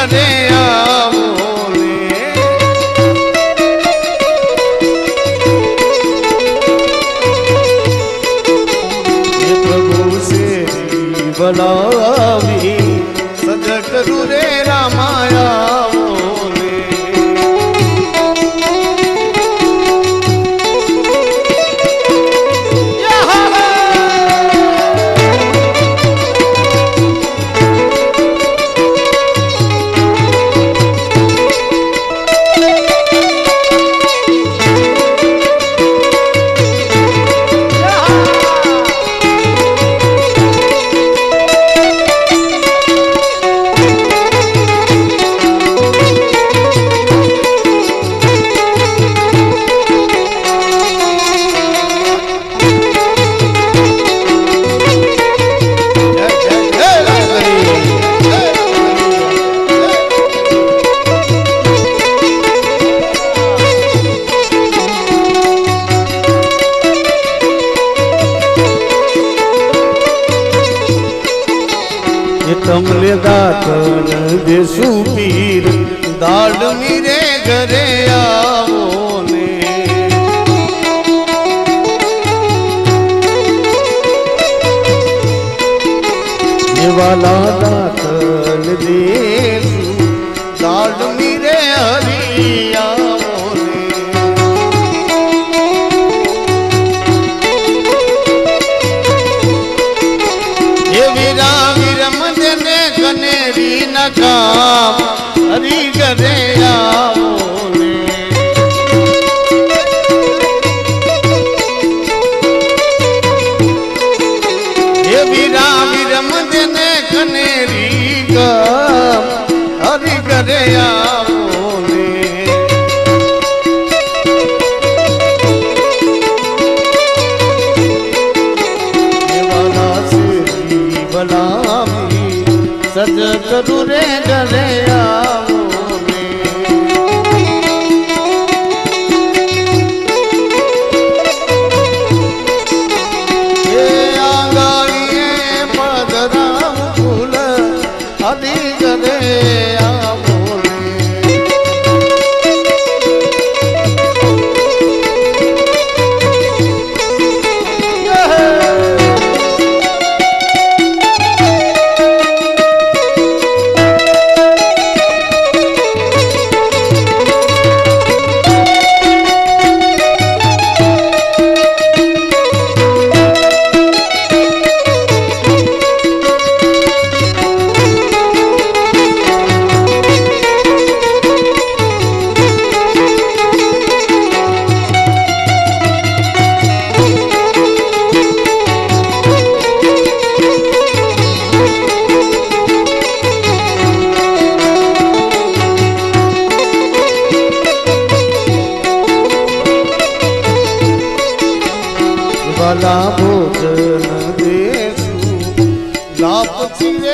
શરણે આવો રે પ્રભુ સે ભલા તમને દાતન દેશું પીર. દાડમી રે ઘરે આવો ને. વાલા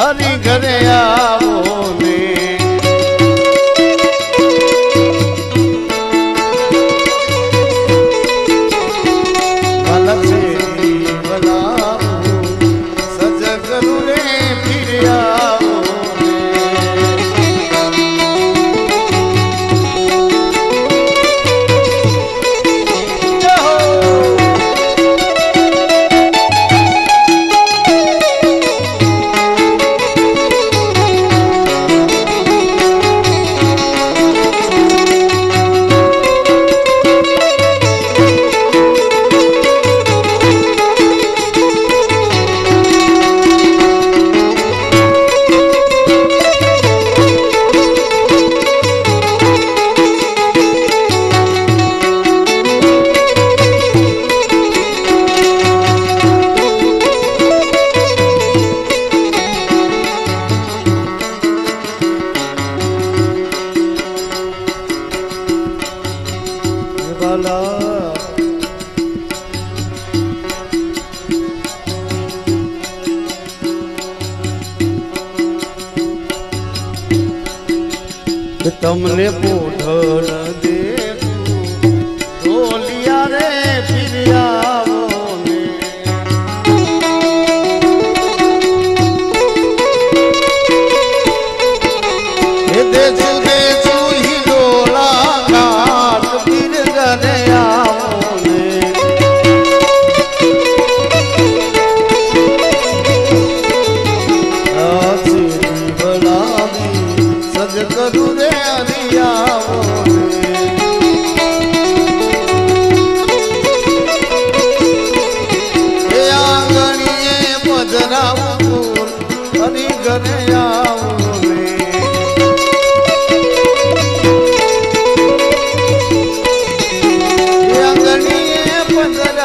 હરી ઘરે આ તમને પોઢળ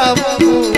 বাবু